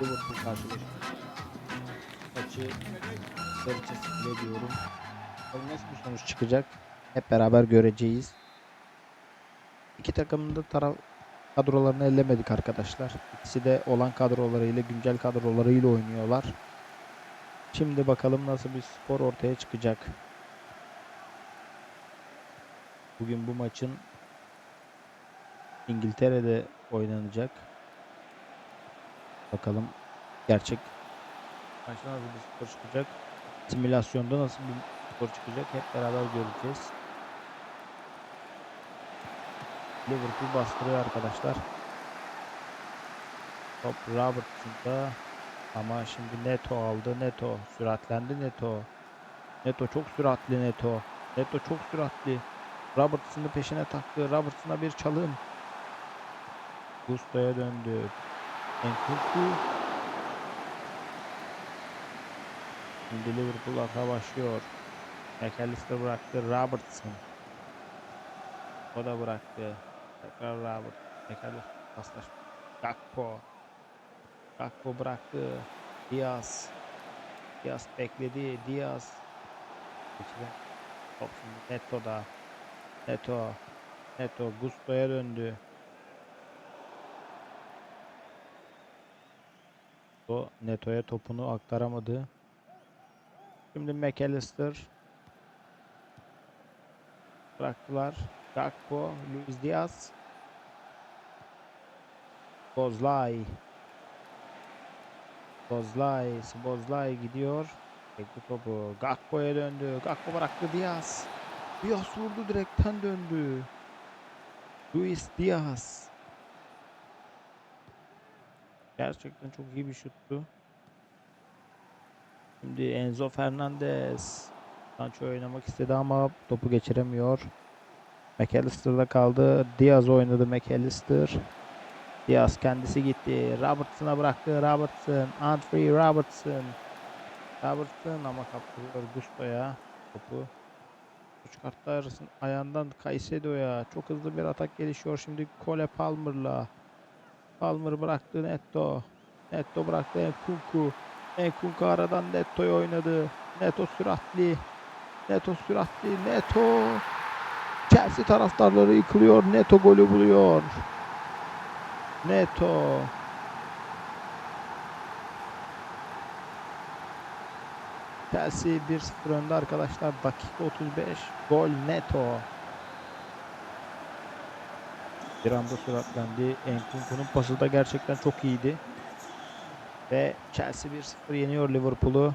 Liverpool karşılaşması maçı içerisinde diyorum. Nasıl bir sonuç çıkacak? Hep beraber göreceğiz. İki takımın da taraf kadrolarını ellemedik arkadaşlar. İkisi de olan kadrolarıyla, güncel kadrolarıyla oynuyorlar. Şimdi bakalım nasıl bir spor ortaya çıkacak. Bugün bu maçın İngiltere'de oynanacak. Bakalım gerçek maçta nasıl bir skor çıkacak. Simülasyonda nasıl bir skor çıkacak hep beraber göreceğiz. Liverpool bastırıyor arkadaşlar. Top Robertson'da ama şimdi Neto aldı. Neto süratlendi Neto. Neto çok süratli Neto. Neto çok süratli. Robertson'ı peşine taktı. Robertson'a bir çalım. Gusto'ya döndü. Enkuku. Şimdi Liverpool hata başlıyor. McAllister bıraktı. Robertson. O da bıraktı. Tekrar Robert. McAllister paslaşma. Gakpo. Gakpo bıraktı. Diaz. Diaz bekledi. Diaz. Top şimdi Neto'da. Neto. Neto Gusto'ya döndü. O Neto'ya topunu aktaramadı. Şimdi McAllister bıraktılar. Gakpo, Luis Diaz. Bozlay. Bozlay, Bozlay gidiyor. Bekli topu. Gakpo'ya döndü. Gakpo bıraktı Diaz. Diaz vurdu direkten döndü. Luis Diaz. Gerçekten çok iyi bir şuttu. Şimdi Enzo Fernandez. Sancho oynamak istedi ama topu geçiremiyor. McAllister'da kaldı. Diaz oynadı McAllister. Diaz kendisi gitti. Robertson'a bıraktı. Robertson. Anthony Robertson. Robertson ama kaptırıyor Gusto'ya topu. Çıkarttı arasın ayağından Caicedo'ya. Çok hızlı bir atak gelişiyor şimdi Cole Palmer'la. Palmer bıraktı Netto. Netto bıraktı Enkunku. Enkunku aradan Netto'yu oynadı. Neto süratli. Neto süratli. Neto. Chelsea taraftarları yıkılıyor. Neto golü buluyor. Neto. Chelsea 1-0 önde arkadaşlar. Dakika 35. Gol Neto. Bir anda süratlendi. Enkunku'nun pası da gerçekten çok iyiydi. Ve Chelsea 1-0 yeniyor Liverpool'u.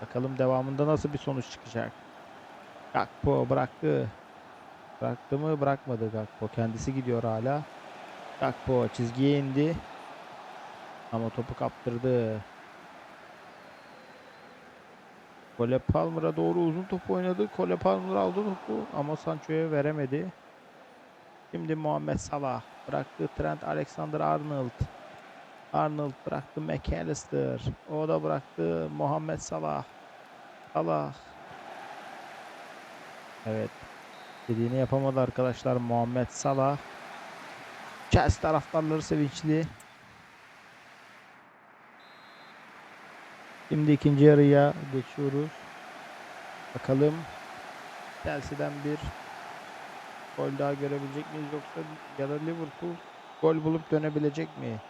Bakalım devamında nasıl bir sonuç çıkacak. Gakpo bıraktı. Bıraktı mı? Bırakmadı Gakpo. Kendisi gidiyor hala. Gakpo çizgiye indi. Ama topu kaptırdı. Cole Palmer'a doğru uzun top oynadı. Cole Palmer aldı topu ama Sancho'ya veremedi. Şimdi Muhammed Salah bıraktı Trent Alexander-Arnold. Arnold bıraktı McAllister. O da bıraktı Muhammed Salah. Salah. Evet. Dediğini yapamadı arkadaşlar Muhammed Salah. Chelsea taraftarları sevinçli. Şimdi ikinci yarıya geçiyoruz. Bakalım Chelsea'den bir gol daha görebilecek miyiz yoksa ya da Liverpool gol bulup dönebilecek mi?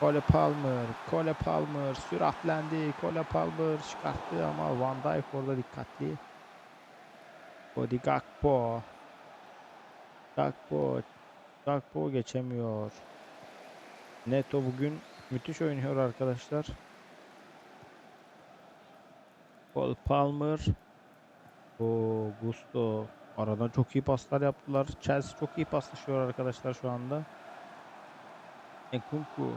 Cole Palmer, Cole Palmer süratlendi. Cole Palmer çıkarttı ama Van Dijk orada dikkatli. Cody Gakpo. Gakpo. Gakpo geçemiyor. Neto bugün müthiş oynuyor arkadaşlar. Cole Palmer. O Gusto. Aradan çok iyi paslar yaptılar. Chelsea çok iyi paslaşıyor arkadaşlar şu anda. Enkunku.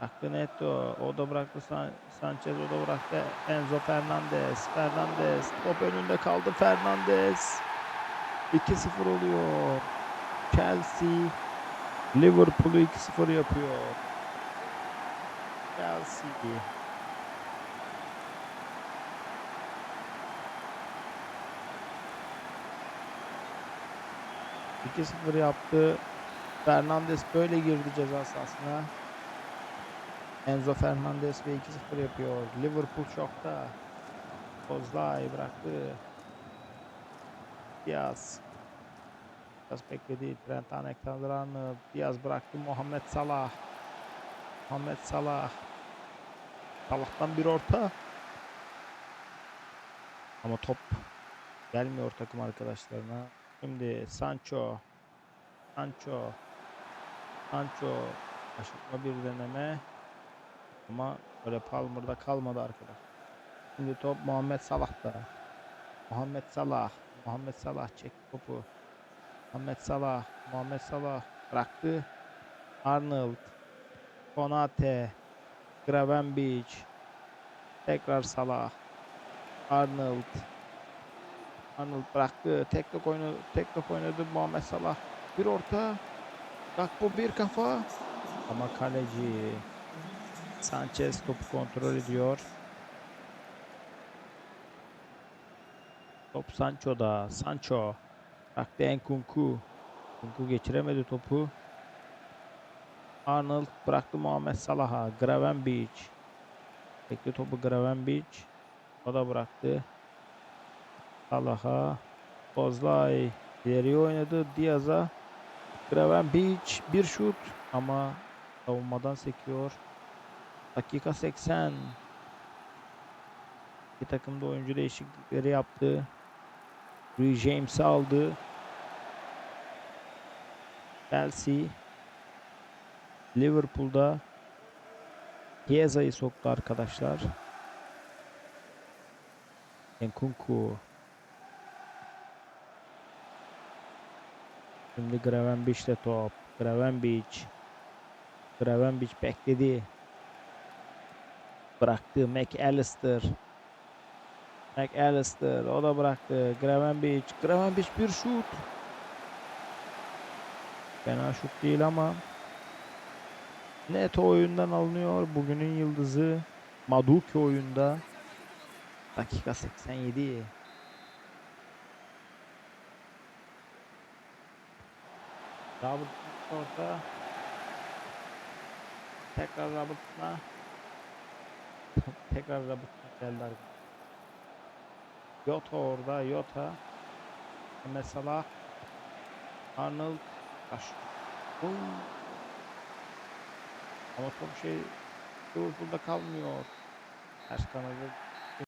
Bıraktı Neto. O da bıraktı San Sanchez. O da bıraktı Enzo Fernandez. Fernandez. Top önünde kaldı Fernandez. 2-0 oluyor. Chelsea Liverpool'u 2-0 yapıyor. Chelsea. 2-0 yaptı. Fernandes böyle girdi ceza sahasına. Enzo Fernandes ve 2-0 yapıyor. Liverpool şokta. Kozlay bıraktı. Diaz. Biraz bekledi. Trent Alexander-Arnold. Diaz bıraktı. Muhammed Salah. Muhammed Salah. Salah'tan bir orta. Ama top gelmiyor takım arkadaşlarına. Şimdi Sancho. Sancho. Sancho. Aşırtma bir deneme. Ama böyle Palmer'da kalmadı arkadaş. Şimdi top Muhammed Salah'ta. Muhammed Salah. Muhammed Salah çek topu. Muhammed Salah. Muhammed Salah bıraktı. Arnold. Konate. Gravenberch. Tekrar Salah. Arnold. Arnold bıraktı. Tek top oynadı. Tek top oynadı Muhammed Salah. Bir orta. Gakpo bir kafa. Ama kaleci Sanchez topu kontrol ediyor. Top Sancho'da. Sancho. Bıraktı Enkunku. Enkunku geçiremedi topu. Arnold bıraktı Muhammed Salah'a. Gravenberch. Bekli topu Gravenberch. O da bıraktı. Salah'a. Bozlay. İleriye oynadı. Diaz'a. Gravenberch. Bir şut. Ama savunmadan sekiyor. Dakika 80. İki takım da oyuncu değişiklikleri yaptı. Rui James'i aldı. Chelsea Liverpool'da Chiesa'yı soktu arkadaşlar. Nkunku Şimdi Gravenberch'le top. Gravenberch Gravenberch bekledi. Bıraktı McAllister. McAllister o da bıraktı. Gravenberch. Gravenberch bir şut. Fena şut değil ama Neto oyundan alınıyor. Bugünün yıldızı Maduke oyunda. Dakika 87. Robert orta. Tekrar Robert'ına. Tekrar Robert'ına geldi arkadaşlar. Yota orada. Yota. Mesela Arnold. Oo. Ama top şey Liverpool'da kalmıyor. Ters kanadı